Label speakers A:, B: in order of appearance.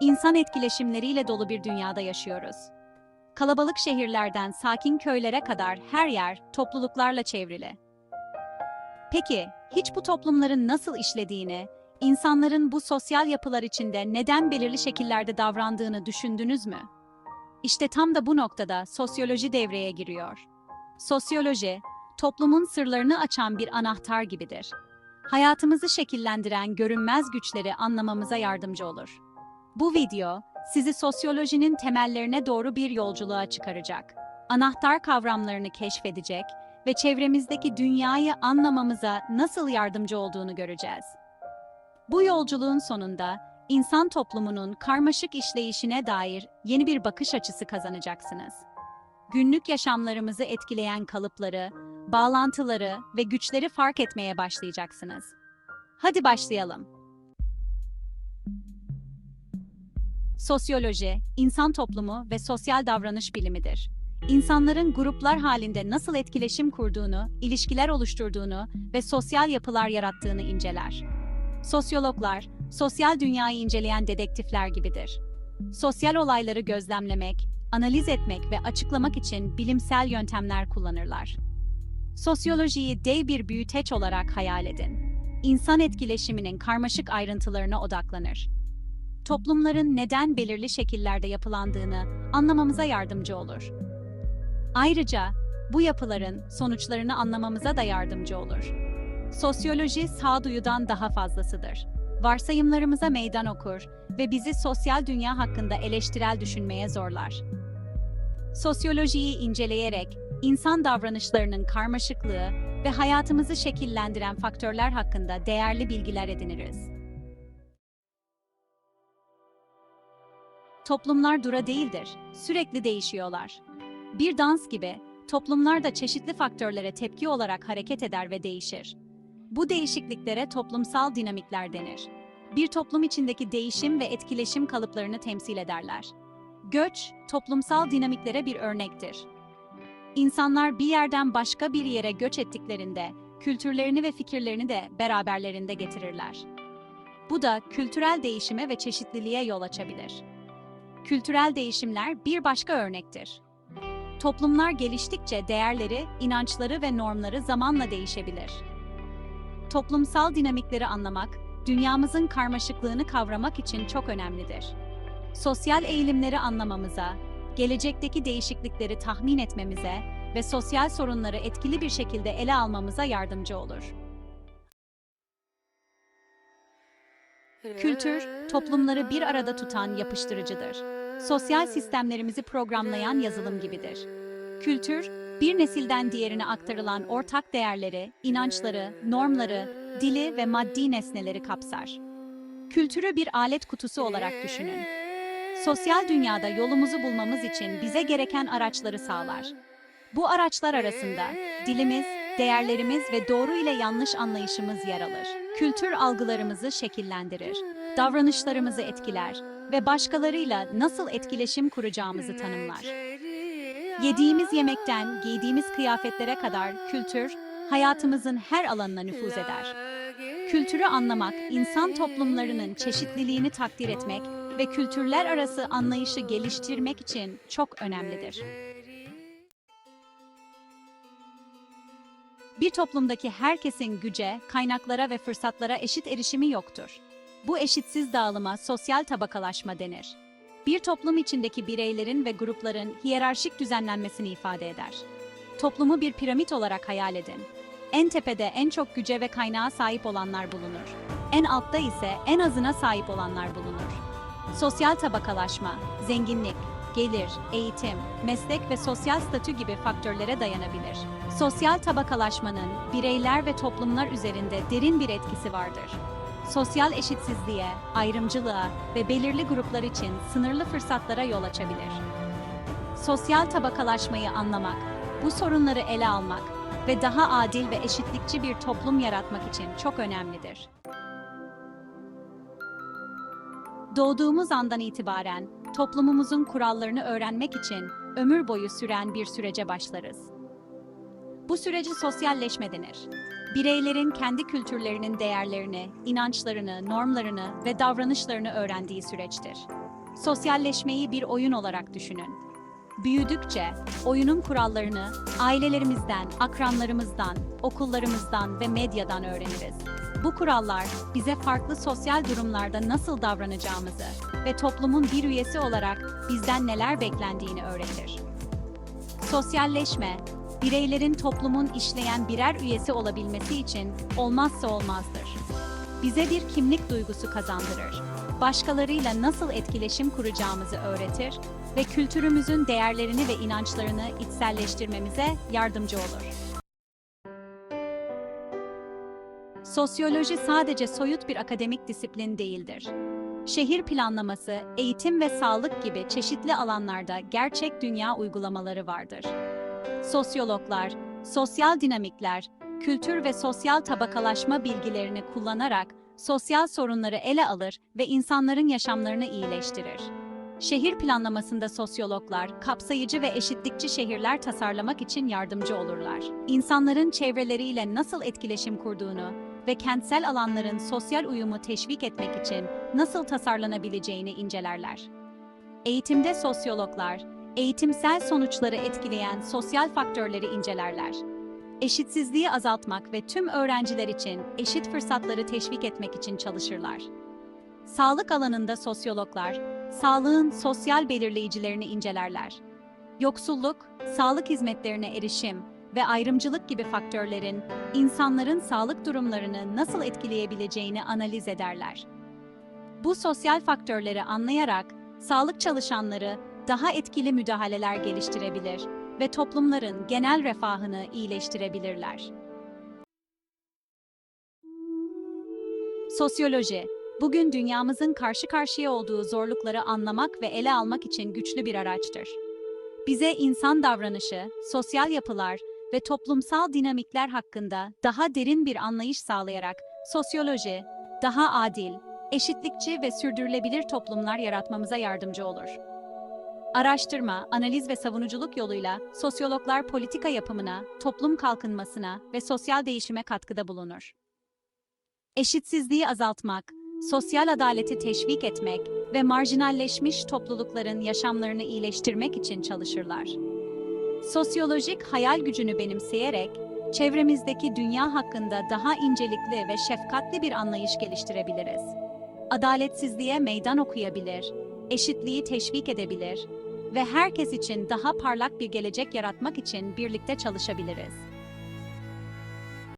A: insan etkileşimleriyle dolu bir dünyada yaşıyoruz. Kalabalık şehirlerden sakin köylere kadar her yer topluluklarla çevrili. Peki, hiç bu toplumların nasıl işlediğini, insanların bu sosyal yapılar içinde neden belirli şekillerde davrandığını düşündünüz mü? İşte tam da bu noktada sosyoloji devreye giriyor. Sosyoloji, toplumun sırlarını açan bir anahtar gibidir. Hayatımızı şekillendiren görünmez güçleri anlamamıza yardımcı olur. Bu video, sizi sosyolojinin temellerine doğru bir yolculuğa çıkaracak. Anahtar kavramlarını keşfedecek ve çevremizdeki dünyayı anlamamıza nasıl yardımcı olduğunu göreceğiz. Bu yolculuğun sonunda insan toplumunun karmaşık işleyişine dair yeni bir bakış açısı kazanacaksınız. Günlük yaşamlarımızı etkileyen kalıpları, bağlantıları ve güçleri fark etmeye başlayacaksınız. Hadi başlayalım. Sosyoloji, insan toplumu ve sosyal davranış bilimidir. İnsanların gruplar halinde nasıl etkileşim kurduğunu, ilişkiler oluşturduğunu ve sosyal yapılar yarattığını inceler. Sosyologlar, sosyal dünyayı inceleyen dedektifler gibidir. Sosyal olayları gözlemlemek, analiz etmek ve açıklamak için bilimsel yöntemler kullanırlar. Sosyolojiyi dev bir büyüteç olarak hayal edin. İnsan etkileşiminin karmaşık ayrıntılarına odaklanır. Toplumların neden belirli şekillerde yapılandığını anlamamıza yardımcı olur. Ayrıca bu yapıların sonuçlarını anlamamıza da yardımcı olur. Sosyoloji sağduyudan daha fazlasıdır. Varsayımlarımıza meydan okur ve bizi sosyal dünya hakkında eleştirel düşünmeye zorlar. Sosyolojiyi inceleyerek insan davranışlarının karmaşıklığı ve hayatımızı şekillendiren faktörler hakkında değerli bilgiler ediniriz. Toplumlar dura değildir, sürekli değişiyorlar. Bir dans gibi, toplumlar da çeşitli faktörlere tepki olarak hareket eder ve değişir. Bu değişikliklere toplumsal dinamikler denir. Bir toplum içindeki değişim ve etkileşim kalıplarını temsil ederler. Göç, toplumsal dinamiklere bir örnektir. İnsanlar bir yerden başka bir yere göç ettiklerinde, kültürlerini ve fikirlerini de beraberlerinde getirirler. Bu da kültürel değişime ve çeşitliliğe yol açabilir. Kültürel değişimler bir başka örnektir. Toplumlar geliştikçe değerleri, inançları ve normları zamanla değişebilir. Toplumsal dinamikleri anlamak, dünyamızın karmaşıklığını kavramak için çok önemlidir. Sosyal eğilimleri anlamamıza, gelecekteki değişiklikleri tahmin etmemize ve sosyal sorunları etkili bir şekilde ele almamıza yardımcı olur. Kültür, toplumları bir arada tutan yapıştırıcıdır. Sosyal sistemlerimizi programlayan yazılım gibidir. Kültür, bir nesilden diğerine aktarılan ortak değerleri, inançları, normları, dili ve maddi nesneleri kapsar. Kültürü bir alet kutusu olarak düşünün. Sosyal dünyada yolumuzu bulmamız için bize gereken araçları sağlar. Bu araçlar arasında dilimiz, değerlerimiz ve doğru ile yanlış anlayışımız yer alır. Kültür algılarımızı şekillendirir, davranışlarımızı etkiler ve başkalarıyla nasıl etkileşim kuracağımızı tanımlar. Yediğimiz yemekten giydiğimiz kıyafetlere kadar kültür, hayatımızın her alanına nüfuz eder. Kültürü anlamak, insan toplumlarının çeşitliliğini takdir etmek ve kültürler arası anlayışı geliştirmek için çok önemlidir. Bir toplumdaki herkesin güce, kaynaklara ve fırsatlara eşit erişimi yoktur. Bu eşitsiz dağılıma sosyal tabakalaşma denir. Bir toplum içindeki bireylerin ve grupların hiyerarşik düzenlenmesini ifade eder. Toplumu bir piramit olarak hayal edin. En tepede en çok güce ve kaynağa sahip olanlar bulunur. En altta ise en azına sahip olanlar bulunur. Sosyal tabakalaşma, zenginlik, gelir, eğitim, meslek ve sosyal statü gibi faktörlere dayanabilir. Sosyal tabakalaşmanın bireyler ve toplumlar üzerinde derin bir etkisi vardır. Sosyal eşitsizliğe, ayrımcılığa ve belirli gruplar için sınırlı fırsatlara yol açabilir. Sosyal tabakalaşmayı anlamak, bu sorunları ele almak ve daha adil ve eşitlikçi bir toplum yaratmak için çok önemlidir. Doğduğumuz andan itibaren toplumumuzun kurallarını öğrenmek için ömür boyu süren bir sürece başlarız. Bu süreci sosyalleşme denir. Bireylerin kendi kültürlerinin değerlerini, inançlarını, normlarını ve davranışlarını öğrendiği süreçtir. Sosyalleşmeyi bir oyun olarak düşünün. Büyüdükçe oyunun kurallarını ailelerimizden, akranlarımızdan, okullarımızdan ve medyadan öğreniriz. Bu kurallar bize farklı sosyal durumlarda nasıl davranacağımızı ve toplumun bir üyesi olarak bizden neler beklendiğini öğretir. Sosyalleşme, bireylerin toplumun işleyen birer üyesi olabilmesi için olmazsa olmazdır. Bize bir kimlik duygusu kazandırır. Başkalarıyla nasıl etkileşim kuracağımızı öğretir ve kültürümüzün değerlerini ve inançlarını içselleştirmemize yardımcı olur. Sosyoloji sadece soyut bir akademik disiplin değildir. Şehir planlaması, eğitim ve sağlık gibi çeşitli alanlarda gerçek dünya uygulamaları vardır. Sosyologlar, sosyal dinamikler, kültür ve sosyal tabakalaşma bilgilerini kullanarak sosyal sorunları ele alır ve insanların yaşamlarını iyileştirir. Şehir planlamasında sosyologlar, kapsayıcı ve eşitlikçi şehirler tasarlamak için yardımcı olurlar. İnsanların çevreleriyle nasıl etkileşim kurduğunu ve kentsel alanların sosyal uyumu teşvik etmek için nasıl tasarlanabileceğini incelerler. Eğitimde sosyologlar, eğitimsel sonuçları etkileyen sosyal faktörleri incelerler. Eşitsizliği azaltmak ve tüm öğrenciler için eşit fırsatları teşvik etmek için çalışırlar. Sağlık alanında sosyologlar, sağlığın sosyal belirleyicilerini incelerler. Yoksulluk, sağlık hizmetlerine erişim ve ayrımcılık gibi faktörlerin insanların sağlık durumlarını nasıl etkileyebileceğini analiz ederler. Bu sosyal faktörleri anlayarak sağlık çalışanları daha etkili müdahaleler geliştirebilir ve toplumların genel refahını iyileştirebilirler. Sosyoloji, bugün dünyamızın karşı karşıya olduğu zorlukları anlamak ve ele almak için güçlü bir araçtır. Bize insan davranışı, sosyal yapılar ve toplumsal dinamikler hakkında daha derin bir anlayış sağlayarak sosyoloji, daha adil, eşitlikçi ve sürdürülebilir toplumlar yaratmamıza yardımcı olur. Araştırma, analiz ve savunuculuk yoluyla sosyologlar politika yapımına, toplum kalkınmasına ve sosyal değişime katkıda bulunur. Eşitsizliği azaltmak, sosyal adaleti teşvik etmek ve marjinalleşmiş toplulukların yaşamlarını iyileştirmek için çalışırlar. Sosyolojik hayal gücünü benimseyerek çevremizdeki dünya hakkında daha incelikli ve şefkatli bir anlayış geliştirebiliriz. Adaletsizliğe meydan okuyabilir, eşitliği teşvik edebilir ve herkes için daha parlak bir gelecek yaratmak için birlikte çalışabiliriz.